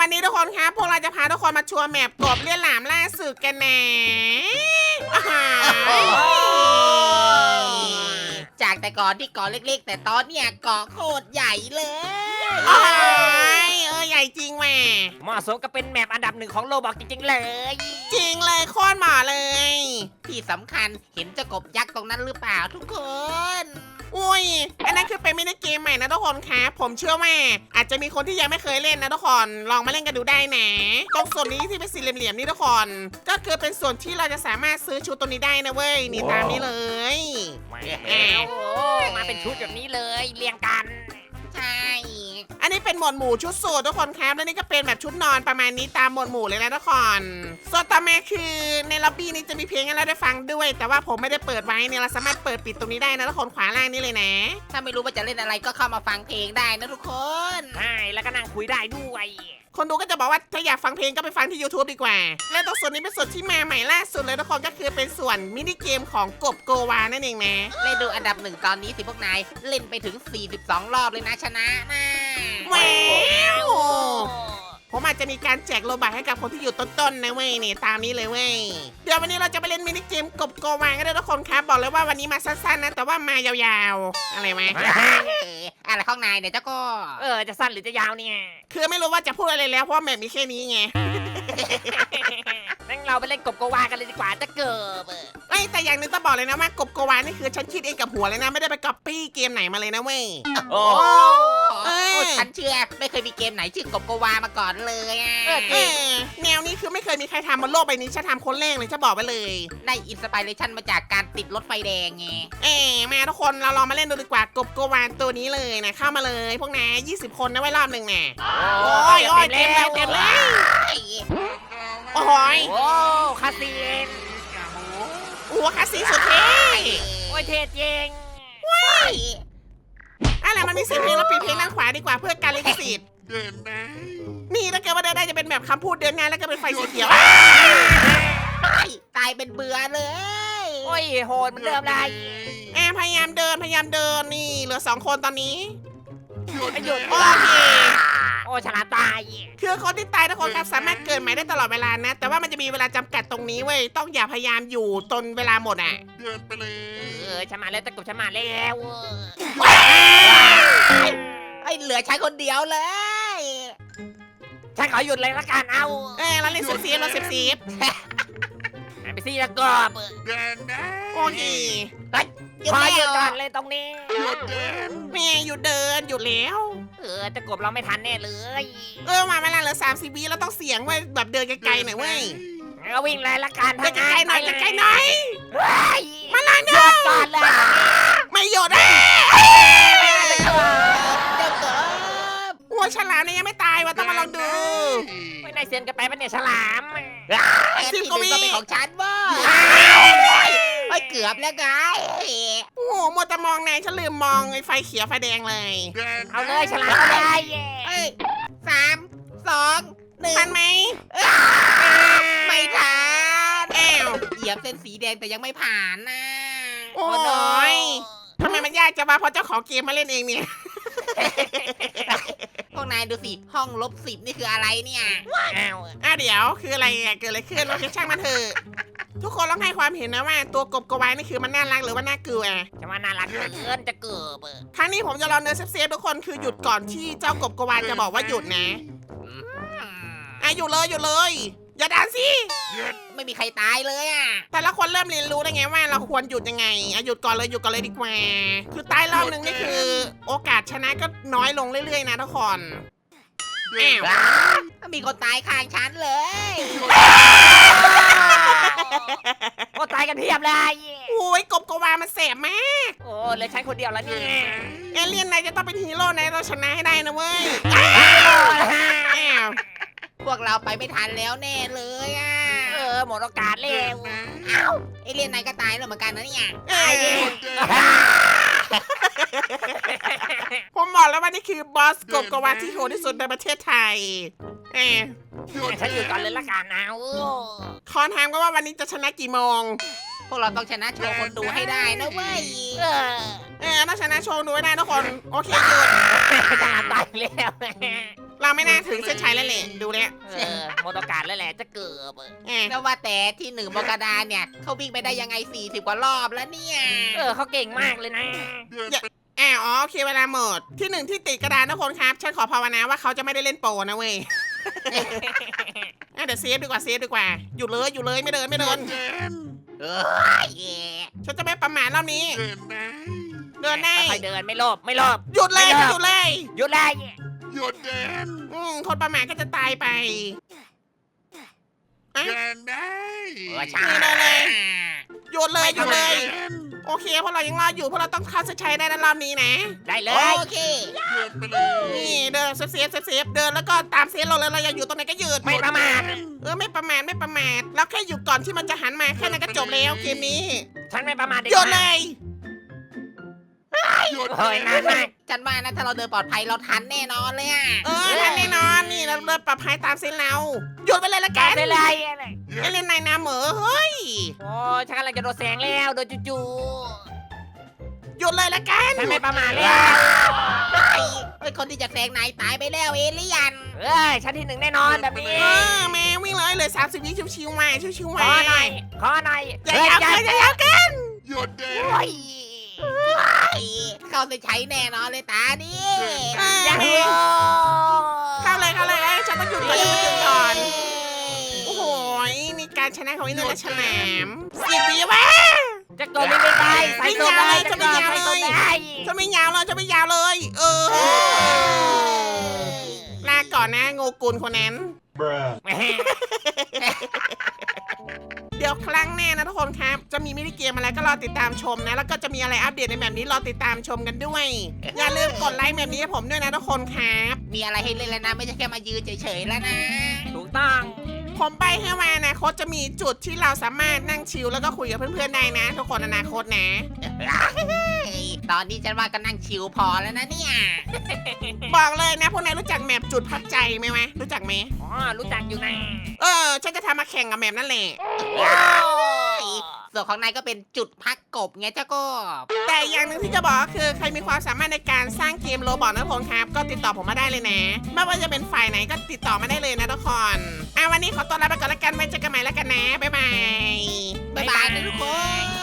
วันนี้ทุกคนครับ พวกเราจะพาทุกคนมาชัวร์แมปกบเลี่ยนหลามล่าสุดกันนะอ่าฮะโอ้จากแต่ก่อนที่เกาะเล็ก ๆ แต่ตอนเนี้ยเกาะโคตรใหญ่เลย โอ้ยเออใหญ่จริงแหม่เหมาะสมกับเป็นแมปอันดับหนึ่งของโลบอกจริง ๆ เลย จริงเลยโคตรเหมาะเลย ที่สำคัญเห็นเจ้ากบยักษ์ตรงนั้นหรือเปล่าทุกคน อุ้ย อันนั้นคือเป็นมินิเกมใหม่นะทุกคนครับผมเชื่อว่าอาจจะมีคนที่ยังไม่เคยเล่นนะทุกคนลองมาเล่นกันดูได้นะตรงส่วนนี้ที่เป็นสี่เหลี่ยมๆนี่ทุกคนก็คือเป็นส่วนที่เราจะสามารถซื้อชุดตัวนี้ได้นะเว้ยนี่ตามนี้เลยแล้วโอ้มาเป็นชุดแบบนี้เลยเรียงกัน ใช่อันนี้ เป็นหมวดหมู่ชุดสูททุกคนครับ แล้วนี่ก็เป็นแบบชุดนอนประมาณนี้ตามหมวดหมู่เลยนะทุกคนส่วนต่อมาคือในล็อบบี้นี้จะมีเพลงให้เราได้ฟังด้วย แต่ว่าผมไม่ได้เปิดไว้เนี่ยเราสามารถเปิดปิดตรงนี้ได้นะทุกคนขวาล่างนี่เลยนะ ถ้าไม่รู้ว่าจะเล่นอะไรก็เข้ามาฟังเพลงได้นะทุกคน ใช่แล้วก็นั่งคุยได้ด้วย คนดูก็จะบอกว่าถ้าอยากฟังเพลงก็ไปฟังที่ YouTube ดีกว่า และตรงส่วนนี้เป็นส่วนที่มาใหม่ล่าสุดเลยทุกคนก็คือเป็นส่วนมินิเกมของกบโกวานั่นเองนะ เล่นดูอันดับหนึ่งตอนนี้สิพวกนายเล่นไปถึง 42 รอบเลยนะชนะนะว้าวผมอาจจะมีการแจกโลบักให้กับคนที่อยู่ต้นๆนะเว้ยนี่ตามนี้เลยเว้ยเดี๋ยววันนี้เราจะไปเล่นมินิเกมกบโกวากันด้วยทุกคนครับ บอกเลยว่าวันนี้มาสั้นๆนะ แต่ว่ามายาวๆ อะไรไหมเอออะไรข้างในเนี่ยเจ้าก็เออจะสั้นหรือจะยาวเนี่ย คือไม่รู้ว่าจะพูดอะไรแล้วเพราะว่าแมปมีแค่นี้ไงงั้นเราไปเล่นกบโกวากันเลยดีกว่าจะเกิบเอ้ยแต่อย่างหนึงต้องบอกเลยนะว่ากบโกวานี่คือฉันคิดเองกับหัวเลยนะไม่ได้ไปก๊อปปี้เกมไหนมาเลยนะเว้ยโอ้ เออโอ้ ฉันเชื่อ ไม่เคยมีเกมไหนชื่อกบโกวามาก่อนเลยอะเออแนวนี้คือไม่เคยมีใครทำบนโลกใบนี้ฉันทำคนแรกเลยจะบอกไว้เลย ได้อินสปิเรชันมาจากการติดรถไฟแดงไง เออมาทุกคนเราลองมาเล่นดูดีกว่ากบโกวานตัวนี้เลยนะเข้ามาเลย พวกนาย20 คนนะไว้รอบหนึ่งน่ะโอ้ยโอ้ยเต็มแล้วเต็มแล้วโอ้โหยโอ้คาสินโอ้โหคลาสสีสุดเท่โอ้ยเท่จริง อะไรมันมีเสียงเพลงแล้วปิดเพลงด้านขวาดีกว่าเพื่อการลิขสิทธิ์เดินได้นี่ถ้าเกิดว่าเดินได้จะเป็นแบบคำพูดเดินหน้าแล้วก็เป็นไฟสีเขียวตายเป็นเบื่อเลย โอ้ยโหดเหมันเดิมเลยแอมพยายามเดินพยายามเดินนี่เหลือสองคนตอนนี้หยุดหยุดโอเค โอ้ฉลาดตายคือคนที่ตายทุกคนครับสามารถเกิดใหม่ได้ตลอดเวลานะ แต่ว่ามันจะมีเวลาจำกัดตรงนี้เว้ย ต้องอย่าพยายามอยู่จนเวลาหมดอะ เดินไปเลย เออฉันมาแล้วตะกบฉันมาแล้วไอ้เหลือใช้คนเดียวเลย ฉันขอหยุดเลยละกันเอาเออเราเล่นเซฟซีฟเราเซฟซีฟหันไปสิตะกบเดินได้โอเคขอหยุดก่อนเลยตรงนี้ หยุดเดิน แม่หยุดเดินหยุดแล้ว เออตะกบเราไม่ทันแน่เลยเออมาเวลาเหลือสามสิบวิแล้วต้องเสียงไว้แบบเดินไกลๆหน่อยเว้ยงั้นก็วิ่งเลยละกันเดินไกลๆหน่อยไกลๆหน่อยมาลาหยุดก่อนเลยไม่หยุดอะเจ้าเกิบหัวฉลามเนี่ยยังไม่ตายว่ะต้องมาลองดูไม่ได้เซียนกันไปปะเนี่ยฉลามแอนที่หนึ่งก็เป็นของฉันเว้ยไอ้เกือบแล้วไงโอ้โหมัวแต่มองนายฉันลืมมองไอ้ไฟเขียวไฟแดงเลยเดินเอาเลยฉลามเอาเลยเอ้ยสามสองหนึ่งทันไหมไม่ทันอ้าวเหยียบเส้นสีแดงแต่ยังไม่ผ่านนะโอ้ยทำไมมันยากจังวะเพราะเจ้าของเกมมาเล่นเองเนี่ย พวกนายดูสิ ห้องลบสิบนี่คืออะไรเนี่ยอ้าวอะเดี๋ยวคืออะไรอะเกิดอะไรขึ้นโอเคช่างมันเถอะ ทุกคนต้องให้ความเห็นนะว่าตัวกบกวายนี่คือมันน่ารักหรือว่าน่ากลัวจะมาน่ารักเกินจะเกิบครั้งนี้ผมจะลองเดินเซฟๆทุกคนคือหยุดก่อนที่เจ้ากบกวายจะบอกว่าหยุดนะอะหยุดเลยหยุดเลย อย่าดันสิไม่มีใครตายเลยอะแต่ละคนเริ่มเรียนรู้ได้ไงว่าเราควรหยุดยังไงอะหยุดก่อนเลยหยุดก่อนเลยดีกว่า คือตายรอบนึงนี่คือ โอกาสชนะก็น้อยลงเรื่อยๆนะทุกคนเดินอ้าวมีคนตายข้างฉันเลย โอ้ตายกันเพียบเลยโอ้ยกบกวามันแสบมาก โอ้เหลยฉันคนเดียวแล้วเนี่ยเอเลี่ยนนายจะต้องเป็นฮีโร่นายเราชนะให้ได้นะเว้ยอ้าวพวกเราไปไม่ทันแล้วแน่เลยอะเออหมดโอกาสแล้เดินวนะไอเรียนนายก็ตายแล้วเหมือนกันนะเนี่ยเอ้ยหยุดเดิน ผมบอกแล้วว่านี่คือบอสกบกวาที่โหดที่สุดในประเทศไทย เออหยุดฉันอยู่ก่อนเลยละกันเอาขอถามก็ว่าวันนี้จะชนะกี่โมง พวกเราต้องชนะโชว์คนดูให้ได้นะเว้ยเออเออถ้าชนะโชว์ดูให้ได้ทุกคน โอเคหยุดฉลามตายแล้วเราไม่น่าถึงเส้นชัยแล้วแหละดูเนี่ยเออหมดโอกาสแล้วแหละจะเกือบเออแหมแล้วว่าแต่ที่หนึ่งบกระดานเนี่ยเขาวิ่งไปได้ยังไง40กว่ารอบแล้วเนี่ย เออเขาเก่งมากเลยนะ เดินไปอ่าอ๋อโอเคเวลาหมด ที่หนึ่งที่ติดกระดานทุกคนครับ ฉันขอภาวนาว่าเขาจะไม่ได้เล่นโปรนะเว้ยอะเดี๋ยวเซฟดีกว่าเซฟดีกว่า อยู่เลยอยู่เลยไม่เดินไม่เดินเดินเอ้ยฉันจะไม่ประมาทรอบนี้ เดินนะเดินได้ค่อยๆเดินไม่โลภไม่โลภหยุดเลยไม่เดินหยุดเลยหยุดเลยหยุดเดินอืมคนประมาทก็จะตายไปอะเดินได้เออใช่นี่เลย หยุดเลยหยุดเลยเดินโอเคพวกเรายังรอดอยู่พวกเราต้องเข้าเส้นชัยได้นะรอบนี้นะ ได้เลโอยเคเดินไปเลยนี่เดินเซฟเซฟเซฟเซฟเดินแล้วก็ตามเซฟเราเลยเราอยากอยู่ตรงไหนก็ยืนไม่ประมาท เออไม่ประมาทไม่ประมาทแล้วแค่อยู่ก่อนที่มันจะหันมาแค่นั้นก็จบแล้วเกมนี้ฉันไม่ประมาทเด็ดหยุดขาเลดย หยุดเฮ้ยนานมากฉันว่านะถ้าเราเดินปลอดภัยเราทันแน่นอนเลยอะเออทันแน่นอนนี่เราเริ่มปรับให้ตามเส้นเราหยุดไปเลยละกากัรนได้เลยอะไรไอเล่นนายนาเหมอเฮ้ยโอ้ฉันกำลังจะโดนแสงแล้วโดนจู่หยุดเลยละกันๆฉันไม่ประมาทแล้วเฮ้ยเฮ้ยคนที่จะแซงนายตายไปแล้วเอเลี่ยนเอ้ยฉันที่หนึ่งแน่นอนแบบนี้เออแม่วิ่งเลยเหลยสามสิบวิชิวๆมาชิวๆขมาอหน่อยขอหน่อยอย่ายาวเฮ้เกินอย่ายาวเกินหยุดเดินโอ้ย เข้าเส้นชัยแน่นอนเลยตาดิเอออย่าแม่หัวเข้าเลยเข้าเลยเอ้ยฉันต้องหยุดก่อนฉันต้องหยุดก่อน โอ้โหนี่การชนะของอินเตอร์เนชั่นแนลสิบวิวะ จะโกนไม่ได้ใส่ตัวได้จะโกนใส่ตัวได้จะไม่ยาวเลยจะไม่ยาวเลย เออลาก่อนนะ โงกุลคนนั้นเดี๋ยวครั้งแน่นะทุกคนครับ จะมีมินิเกมอะไรก็รอติดตามชมนะ แล้วก็จะมีอะไรอัปเดตในแบบนี้รอติดตามชมกันด้วย อย่าลืมกดไลค์แบบนี้ให้ผมด้วยนะทุกคนครับ มีอะไรให้เล่นแล้วนะ ไม่ใช่แค่มายืนเฉยๆแล้วนะ ถูกต้อง ผมไปให้ว่าอนาคตจะมีจุดที่เราสามารถนั่งชิลแล้วก็คุยกับเพื่อนๆได้นะ ทุกคนอนาคตนะ เฮ้ย ตอนนี้ฉันว่าก็นั่งชิลพอแล้วนะเนี่ย บอกเลยนะ พวกนายรู้จักแมปจุดพักใจไหมวะรู้จักไหมอ๋อรู้จักอยู่นะเออ ฉันจะทำมาแข่งกับแมปนั่นแหละส่วนของนายก็เป็นจุดพักกบไงเจ้าก็แต่อย่างหนึ่งที่จะบอกก็คือใครมีความสามารถในการสร้างเกมโรบอทนะผมครับ ก็ติดต่อผมมาได้เลยนะ ไม่ว่าจะเป็นฝ่ายไหนก็ติดต่อมาได้เลยนะทุกคนอะวันนี้ขอตัวลาไปก่อนแล้วกันไว้เจอกันใหม่แล้วกันนะ บ๊ายบาย บ๊ายบายนะทุกคน